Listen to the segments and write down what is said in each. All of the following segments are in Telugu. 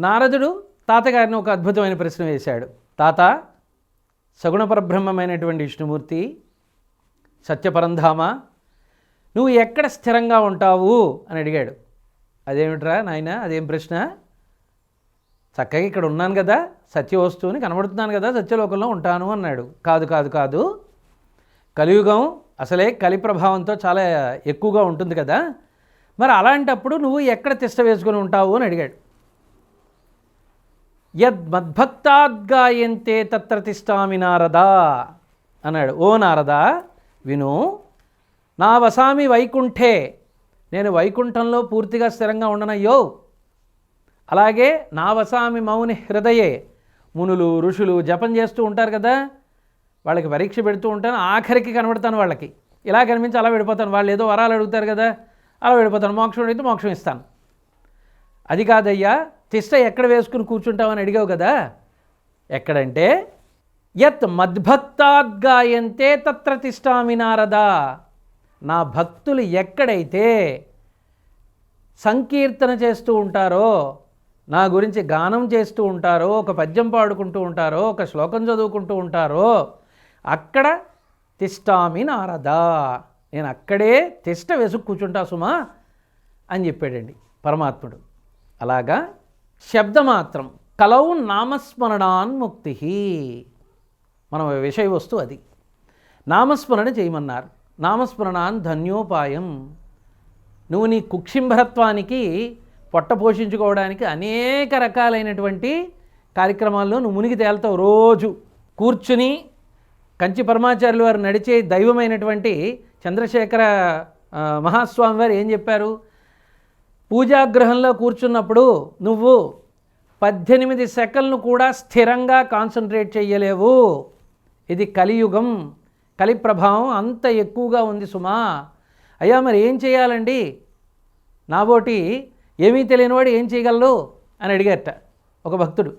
నారదుడు తాతగారిని ఒక అద్భుతమైన ప్రశ్న వేశాడు. తాత సగుణ పరబ్రహ్మమైనటువంటి విష్ణుమూర్తి సత్యపరంధామ నువ్వు ఎక్కడ స్థిరంగా ఉంటావు? అని అడిగాడు. అదేమిట్రా నాయన అదేం ప్రశ్న? చక్కగా ఇక్కడ ఉన్నాను కదా సత్య వస్తువుని కనబడుతున్నాను కదా సత్యలోకంలో ఉంటాను అన్నాడు. కాదు కాదు కాదు. కలియుగం అసలే కలి ప్రభావంతో చాలా ఎక్కువగా ఉంటుంది కదా. మరి అలాంటప్పుడు నువ్వు ఎక్కడ తిష్ట వేసుకొని ఉంటావు అని అడిగాడు. యద్ మద్భక్తాద్గాయంతే తత్ర తిష్టామి నారదా అన్నాడు. ఓ నారదా విను నా వసామి వైకుంఠే నేను వైకుంఠంలో పూర్తిగా స్థిరంగా ఉండనయ్యో. అలాగే నా వసామి మౌని హృదయే మునులు ఋషులు జపం చేస్తూ ఉంటారు కదా వాళ్ళకి పరీక్ష పెడుతూ ఉంటాను ఆఖరికి కనబడతాను వాళ్ళకి. ఇలా కనిపించి అలా వెళ్ళిపోతాను. వాళ్ళు ఏదో వరాలు అడుగుతారు కదా అలా వెళ్ళిపోతాను. మోక్షం అడిగితే మోక్షం ఇస్తాను. అది కాదయ్యా తిష్ట ఎక్కడ వేసుకుని కూర్చుంటామని అడిగావు కదా? ఎక్కడంటే యత్ మద్భక్తాద్గాయంతే తత్ర తిష్టామి నారదా. నా భక్తులు ఎక్కడైతే సంకీర్తన చేస్తూ ఉంటారో నా గురించి గానం చేస్తూ ఉంటారో ఒక పద్యం పాడుకుంటూ ఉంటారో ఒక శ్లోకం చదువుకుంటూ ఉంటారో అక్కడ తిష్టామి నారదా. నేను అక్కడే తిష్ట వేసుకు కూర్చుంటా సుమా అని చెప్పాడండి పరమాత్ముడు. అలాగా శబ్దమాత్రం. కలౌ నామస్మరణాన్ ముక్తి మన విషయ వస్తువు అది. నామస్మరణ చేయమన్నారు. నామస్మరణాన్ ధన్యోపాయం. నువ్వు నీ కుక్షింభరత్వానికి పొట్ట పోషించుకోవడానికి అనేక రకాలైనటువంటి కార్యక్రమాల్లో నువ్వు మునిగి తేలుతావు రోజు. కూర్చుని కంచి పరమాచార్యులు వారు నడిచే దైవమైనటువంటి చంద్రశేఖర మహాస్వామి వారు ఏం చెప్పారు? పూజాగ్రహంలో కూర్చున్నప్పుడు నువ్వు పద్దెనిమిది సెకండ్లు కూడా స్థిరంగా కాన్సన్ట్రేట్ చేయలేవు ఇది కలియుగం కలి ప్రభావం అంత ఎక్కువగా ఉంది సుమా. అయ్యా మరి ఏం చేయాలండి? నాబోటి ఏమీ తెలియనివాడు ఏం చేయగలడు? అని అడిగట ఒక భక్తుడు.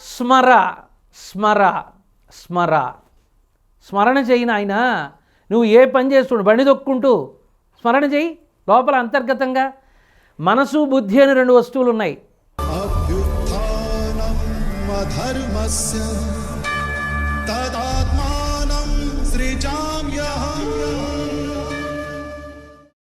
స్మర స్మర స్మర. స్మరణ చేయి నాయన నువ్వు ఏ పని చేస్తుండు బండి దొక్కుంటూ స్మరణ చేయి. లోపల అంతర్గతంగా మనసు బుద్ధి అని రెండు వస్తువులు ఉన్నాయి తదాత్మా